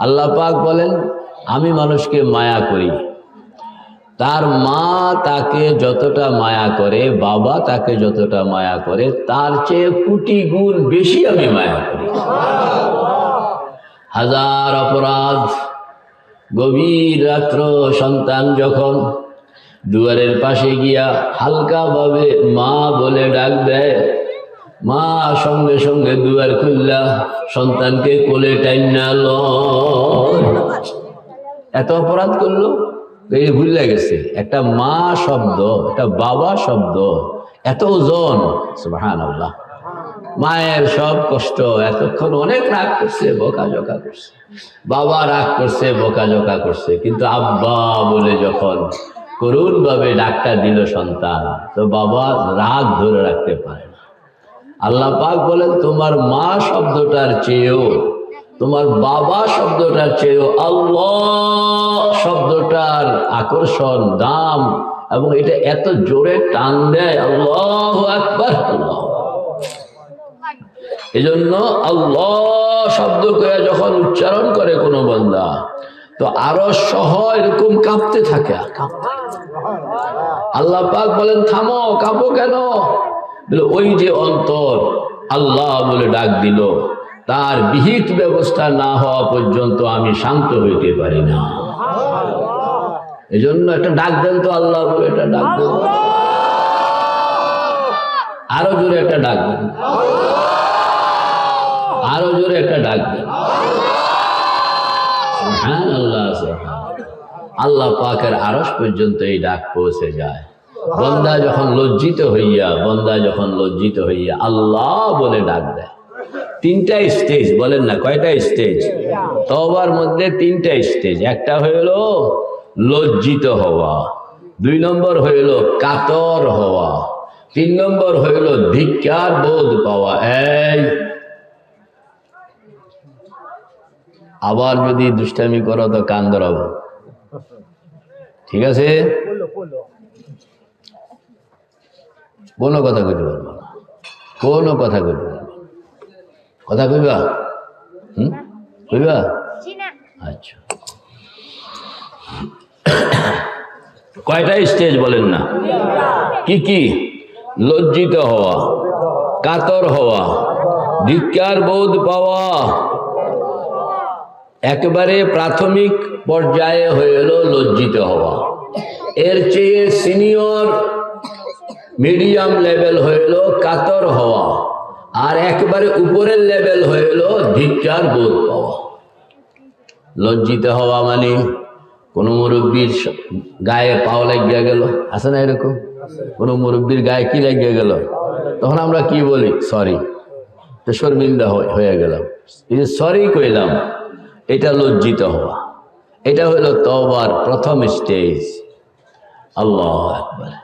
আল্লাহ পাক বলেন, আমি মানুষকে মায়া করি। তার মা তাকে যতটা মায়া করে, বাবা তাকে যতটা মায়া করে, তার চেয়ে কোটি গুণ বেশি আমি মায়া করি। হাজার অপরাধ, গভীর রাত্র সন্তান যখন দুয়ারের পাশে গিয়া হালকাভাবে মা বলে ডাক দেয় মা সঙ্গে সঙ্গে দুয়ার খুললা, সন্তানকে কোলে টাইনা লয়। এত অপরাধ করল? এই ভুলে গেছে। একটা মা শব্দ, একটা বাবা শব্দ, এত ওজন। মায়ের সব কষ্ট, এতক্ষণ অনেক রাগ করছে বকাঝকা করছে। বাবা রাগ করছে বকাঝকা করছে। কিন্তু আব্বা বলে যখন করুণ ভাবে ডাক্তার দিল সন্তান, তো বাবা রাগ ধরে রাখতে পারে না। আল্লাহ পাক বলেন, তোমার মা শব্দটার চেয়েও, তোমার বাবা শব্দটার চেয়েও আল্লাহ শব্দটার আকর্ষণ, দাম, এবং এটা এত জোরে টান দেয়, আল্লাহ একবার আল্লাহ এজন্য আল্লাহ শব্দ করে যখন উচ্চারণ করে কোনো বন্দা, তো আরও সহ এরকম কাঁপতে থাকে। আল্লাহ পাক বলেন, থামো, কাঁপো কেন? ওই যে অন্তর আল্লাহ বলে ডাক দিল, তার বিহিত ব্যবস্থা না হওয়া পর্যন্ত আমি শান্ত হইতে পারি না। এই জন্য একটা ডাক দেন তো আল্লাহ বলে, একটা ডাক দেন। আরও জোরে একটা ডাক দেন। আরও জোরে একটা ডাক দেন। হ্যাঁ আল্লাহ আল্লাহ পাকের আরস পর্যন্ত এই ডাক পৌঁছে যায়। বন্দা যখন লজ্জিত হইয়া, বন্দা যখন লজ্জিত হইয়া আল্লাহ বলে ডাক দেয়। তিনটা স্টেজ বলেন না, কয়টা স্টেজ তবার মধ্যে তিনটা স্টেজ একটা হইল লজ্জিত হওয়া, দুই নম্বর হইল কাতর হওয়া, তিন নম্বর হইল ধিক্কার বোধ পাওয়া। এই, আবার যদি দুষ্টামি করো তো কান ধরাবো। ঠিক আছে? কোনো কথা কইতে পারব না। কোনো কথা কইতে পারব কথা কইবা? হুম? কইবা? আচ্ছা। কয়টা স্টেজ বলেন না? কি কি? লজ্জিত হওয়া কাতর হওয়া ধিক্কার বোধ পাওয়া। একেবারে প্রাথমিক পর্যায়ে হয়ে এলো লজ্জিত হওয়া। এর চেয়ে সিনিয়র মিডিয়াম লেভেল হইল কাতর হওয়া, আর একবারে উপরের লেভেল হইল ধিক্কার বোধ পাওয়া। লজ্জিত হওয়া মানে কোন মুরব্বীর গায়ে পাও লাগিয়া গেল। আছে না এরকম? কোন মুরব্বীর গায়ে কি লাগিয়া গেল? তখন আমরা কি বলি? সরি। তো শর্মিন্দা হয়ে- গেলাম। এই যে সরি কইলাম, এটা লজ্জিত হওয়া। এটা হলো তবার প্রথম স্টেজ আল্লাহ একবার